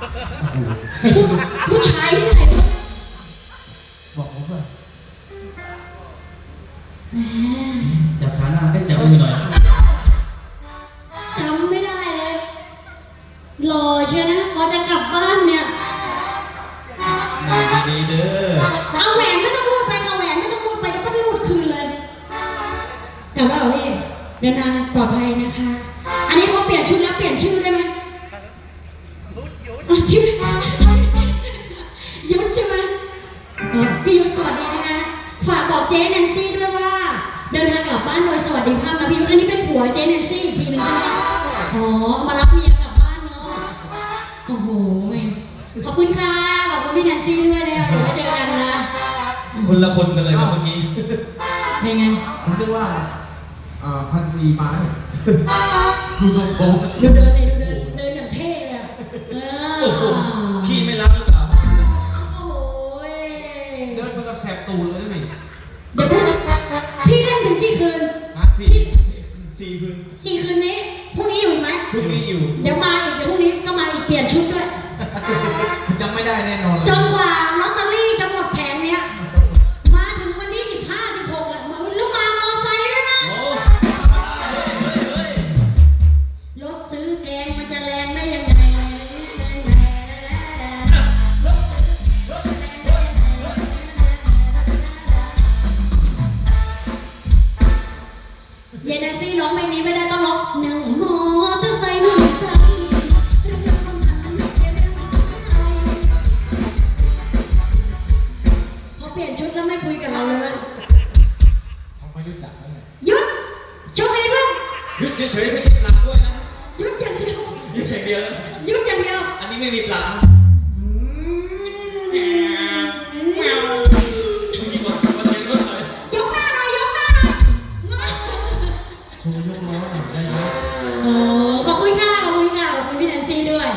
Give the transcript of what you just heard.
ผู้ผู้ชายที่ไบอกผมว่าแหจับขาหน้าให้จับมือหน่อย จำไม่ได้เลยหล่อใช่ไหมพอจะกลับบ้านเนี่ยมาดีเด้อ เอาแหวนไม่ต้องพูดไปเอาแหวนไม่ต้องพูดไปเดี๋ยวก็รูดคืนเลยกลับแล้วเหรอพี่เดินทางปลอดภัยนะคะ อันนี้พอเปลี่ยนชุดแล้วเปลี่ยนชื่อได้ไหม อ๋อชื่อยุทธใช่ไหมอ๋อพี่ยุทธสวัสดีนะคะ ฝากบอกเจ๊แนนซี่ด้วยว่า เดินทางกลับบ้านโดยสวัสดิภาพนะพี่ยุทธอันนี้เป็นผัวเจ๊แนนซี่อีกทีหนึงใช่ไหมอ๋อมารับเมียกลับบ้านเนาะ โอ้โหขอบคุณค่ะ ขอบคุณพี่แนนซี่ด้วยนะเดี๋ยวไว้เจอกันนะ คนละคนกันเลยครับเมื่อกี้ เป็นไง ผมเรียกว่าอ่าพันตรีไม้ดูทรงผม ดูเดินเลยดู บแสบตูนเลยได้ไหมเดี๋ยวพูดพี่เล่นถึงกี่คืนมาสี่สี่คืนสี่คืนนี้พรุ่งนี้อยู่อีกไหมพรุ่งนี้อยู่ เดี๋ยวมา ยุดเฉยๆไม่ใช่ปลาด้วยนะยุดอย่างเดียวยุดอย่างเดียวยุดอย่างเดียว อันนี้ไม่มีปลาโอ้ขอบคุณค่ะ ขอบคุณค่ะ ขอบคุณพี่แนนซี่ด้วย